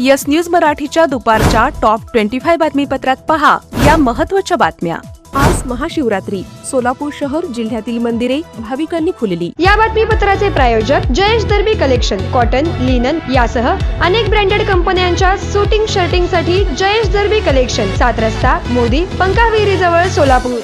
Yes news मराठीच्या दुपारच्या top twenty five बातमीपत्रात पहा या महत्त्वाच्या बातम्या. आज महाशिवरात्री सोलापूर शहर जिल्ह्यातील मंदिरे भाविकांनी खुलली या बातमीपत्राचे प्रायोजक Jayesh Darbi collection cotton linen यासह अनेक ब्रँडेड कंपन्यांच्या सुटिंग शर्टिंगसाठी जयेश दर्बी कलेक्शन सात रस्ता मोदी पंकाविरी जवळ सोलापूर.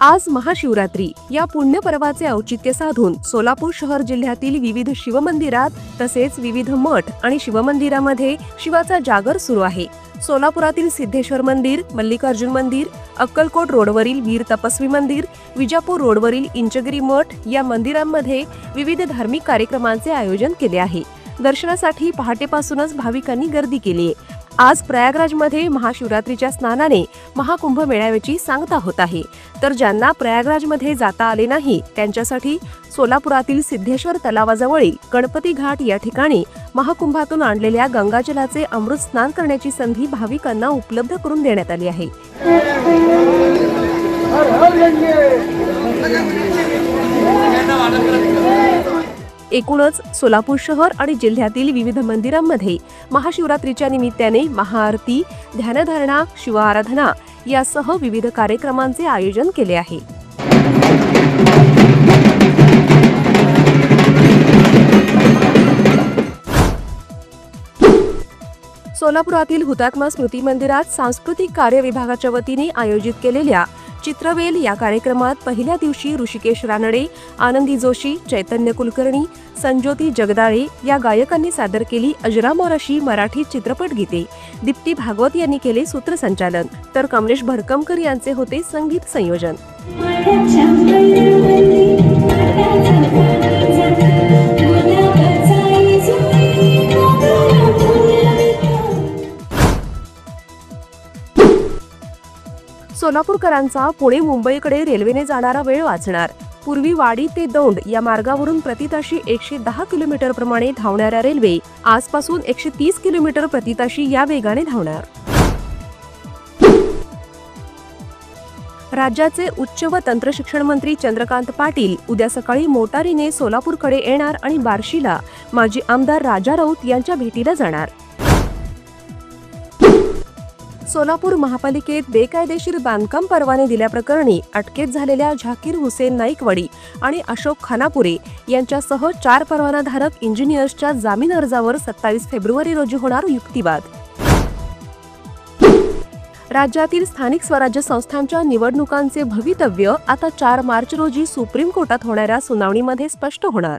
आज महाशिवरात्री. या पुण्यपर्वाचे औचित्य साधून सोलापूर शहर जिल्ह्यातील विविध शिवमंदिरात तसेच विविध मठ आणि शिवमंदिरामध्ये शिवाचा जागर सुरू आहे. सोलापुरातील सिद्धेश्वर मंदिर मल्लिकार्जुन मंदिर अक्कलकोट रोडवरील वीर तपस्वी मंदिर विजापूर रोडवरील इंचगिरी मठ या मंदिरांमध्ये विविध धार्मिक कार्यक्रमांचे आयोजन केले आहे. दर्शनासाठी पहाटेपासूनच भाविकांनी गर्दी केली आहे. आज प्रयागराजमध्ये महाशिवरात्रीच्या स्नानाने महाकुंभ मेळाव्याची सांगता होत आहे. तर ज्यांना प्रयागराजमध्ये जाता आले नाही त्यांच्यासाठी सोलापुरातील सिद्धेश्वर तलावाजवळील गणपती घाट या ठिकाणी महाकुंभातून आणलेल्या गंगाजलाचे अमृत स्नान करण्याची संधी भाविकांना उपलब्ध करून देण्यात आली आहे. एकूणच सोलापूर शहर आणि जिल्ह्यातील विविध मंदिरांमध्ये महाशिवरात्रीच्या निमित्ताने महाआरती ध्यानधारणा शिवआराधना यासह विविध कार्यक्रमांचे आयोजन केले आहे. सोलापुरातील हुतात्मा स्मृती मंदिरात सांस्कृतिक कार्य विभागाच्या वतीने आयोजित केलेल्या चित्रवेल या कार्यक्रमात पहिल्या दिवशी ऋषिकेश रानडे आनंदी जोशी चैतन्य कुलकर्णी संज्योती जगदाळे या गायकांनी सादर केली अजरामर अशी मराठी चित्रपट गीते. दीप्ती भागवत यांनी केले सूत्रसंचालन. तर कमलेश भरकमकर यांचे होते संगीत संयोजन. सोलापूरकरांचा पुणे मुंबईकडे रेल्वेने जाणारा वेळ वाचणार. पूर्वी वाडी ते दौंड या मार्गावरून प्रतिताशी एकशे दहा किलोमीटर प्रमाणे धावणाऱ्या रेल्वे आजपासून एकशे तीस किलोमीटर प्रतिताशी या वेगाने धावणार. राज्याचे उच्च व तंत्रशिक्षण मंत्री चंद्रकांत पाटील उद्या सकाळी मोटारीने सोलापूरकडे येणार आणि बार्शीला माजी आमदार राजा राऊत यांच्या भेटीला जाणार. सोलापूर महापालिकेत बेकायदेशीर बांधकाम परवाने दिल्याप्रकरणी अटकेत झालेल्या झाकीर हुसेन नाईकवाडी आणि अशोक खानापुरे यांच्यासह चार परवानाधारक इंजिनियर्सच्या जामीन अर्जावर सत्तावीस फेब्रुवारी रोजी होणार युक्तिवाद. राज्यातील स्थानिक स्वराज्य संस्थांच्या निवडणुकांचे भवितव्य आता चार मार्च रोजी सुप्रीम कोर्टात होणाऱ्या सुनावणीमध्ये स्पष्ट होणार.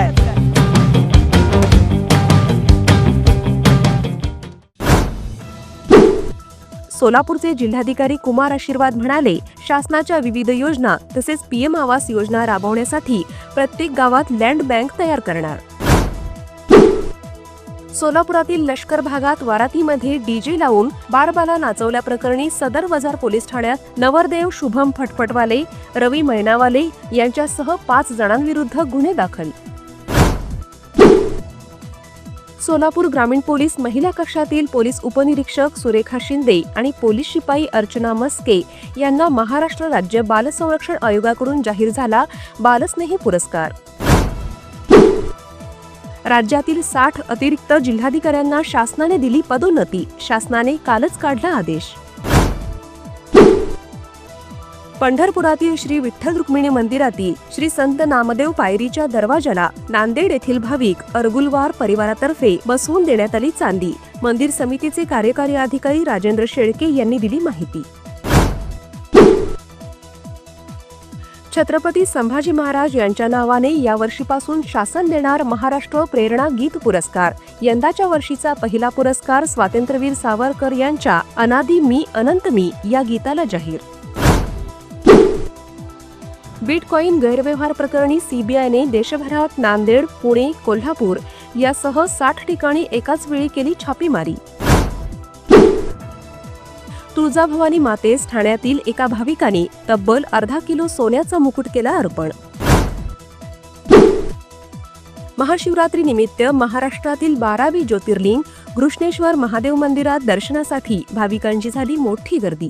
सोलापूरचे जिल्हाधिकारी कुमार आशीर्वाद म्हणाले शासनाच्या विविध योजना तसेच पीएम आवास योजना राबवण्यासाठी प्रत्येक गावात लँड बँक तयार करणार. सोलापुरातील लष्कर भागात वारातीमध्ये डीजे लावून बारबाला नाचवल्याप्रकरणी सदर बाजार पोलीस ठाण्यात नवरदेव शुभम फटफटवाले रवी मैनावाले यांच्यासह पाच जणांविरुद्ध गुन्हे दाखल. सोलापूर ग्रामीण पोलीस महिला कक्षातील पोलीस उपनिरीक्षक सुरेखा शिंदे आणि पोलीस शिपाई अर्चना मस्के यांना महाराष्ट्र राज्य बाल संरक्षण आयोगाकडून जाहीर झाला बालस्नेही पुरस्कार. राज्यातील साठ अतिरिक्त जिल्हाधिकाऱ्यांना शासनाने दिली पदोन्नती. शासनाने कालच काढला आदेश. पंढरपुरातील श्री विठ्ठल रुक्मिणी मंदिरातील श्री संत नामदेव पायरीच्या दरवाजाला नांदेड येथील भाविक अर्गुलवार परिवारातर्फे बसवून देण्यात आली चांदी. मंदिर समितीचे कार्यकारी अधिकारी राजेंद्र शेळके यांनी दिली माहिती. छत्रपती संभाजी महाराज यांच्या नावाने या वर्षीपासून शासन देणार महाराष्ट्र प्रेरणा गीत पुरस्कार. यंदाच्या वर्षीचा पहिला पुरस्कार स्वातंत्र्यवीर सावरकर यांच्या अनादी मी अनंत मी या गीताला जाहीर बिटकॉईन गैरव्यवहार प्रकरणी सीबीआयने देशभरात नांदेड पुणे कोल्हापूर यासह साठ ठिकाणी एकाच वेळी केली छापेमारी. तुळजाभवानी मातेस ठाण्यातील एका भाविकाने तब्बल अर्धा किलो सोन्याचा मुकुट केला अर्पण. महाशिवरात्री निमित्त महाराष्ट्रातील बारावी ज्योतिर्लिंग घृष्णेश्वर महादेव मंदिरात दर्शनासाठी भाविकांची झाली मोठी गर्दी.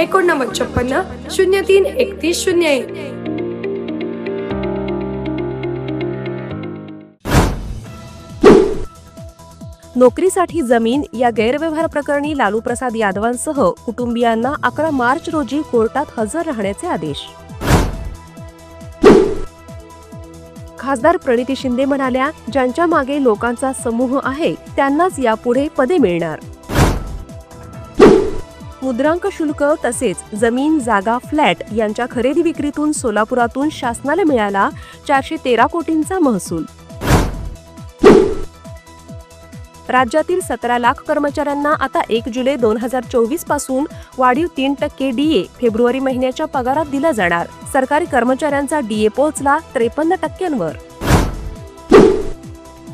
एकोणनव्वद छप्पन्न शून्य तीन एकतीस शून्य एक. नोकरीसाठी जमीन या गैरव्यवहार प्रकरणी लालू प्रसाद यादवांसह कुटुंबियांना अकरा मार्च रोजी कोर्टात हजर राहण्याचे आदेश. खासदार प्रणिती शिंदे म्हणाल्या ज्यांच्या मागे लोकांचा समूह आहे त्यांनाच यापुढे पदे मिळणार. मुद्रांक शुल्क तसेच जमीन जागा फ्लॅट यांच्या खरेदी विक्रीतून सोलापुरातून शासनाला मिळाला चारशे तेरा कोटींचा महसूल. राज्यातील सतरा लाख कर्मचाऱ्यांना आता एक जुलै दोन हजार चोवीसपासून वाढीव तीन टक्के डीए फेब्रुवारी महिन्याच्या पगारात दिला जाणार. सरकारी कर्मचाऱ्यांचा डीए पोहोचला त्रेपन्न टक्क्यांवर.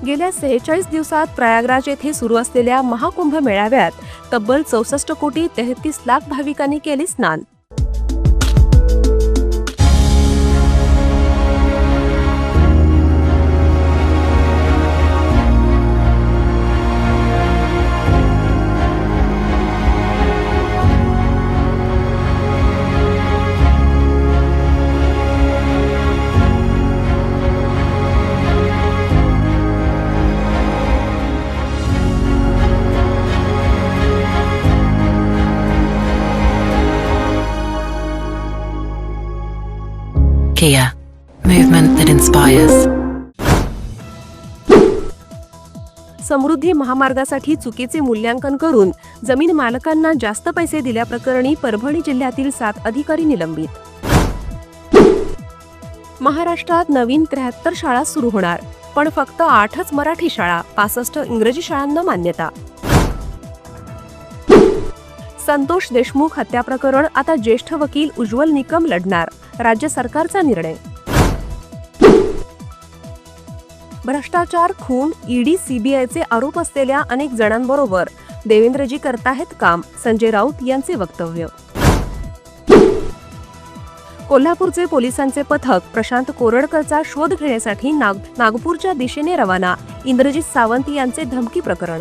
गेल्या सेहेचाळीस दिवसात प्रयागराज येथे सुरू असलेल्या महाकुंभ मेळाव्यात तब्बल चौसष्ट कोटी तेहतीस लाख भाविकांनी केले स्नान. Kia, movement that inspires. समृद्धी महामार्गासाठी चुकीचे मूल्यांकन करून जमीन मालकांना जास्त पैसे दिल्याप्रकरणी परभणी जिल्ह्यातील सात अधिकारी निलंबित. महाराष्ट्रात नवीन त्र्याहत्तर शाळा सुरू होणार पण फक्त आठच मराठी शाळा पासष्ट इंग्रजी शाळांना मान्यता. संतोष देशमुख हत्या प्रकरण आता ज्येष्ठ वकील उज्ज्वल निकम लढणार. राज्य सरकारचा निर्णय. भ्रष्टाचार खून ईडी सीबीआयचे आरोप असलेल्या अनेक जणांबरोबर देवेंद्रजी करताहेत काम संजय राऊत यांचे वक्तव्य. कोल्हापूरचे पोलिसांचे पथक प्रशांत कोरडकरचा शोध घेण्यासाठी नाग नागपूरच्या दिशेने रवाना इंद्रजित सावंत यांचे धमकी प्रकरण.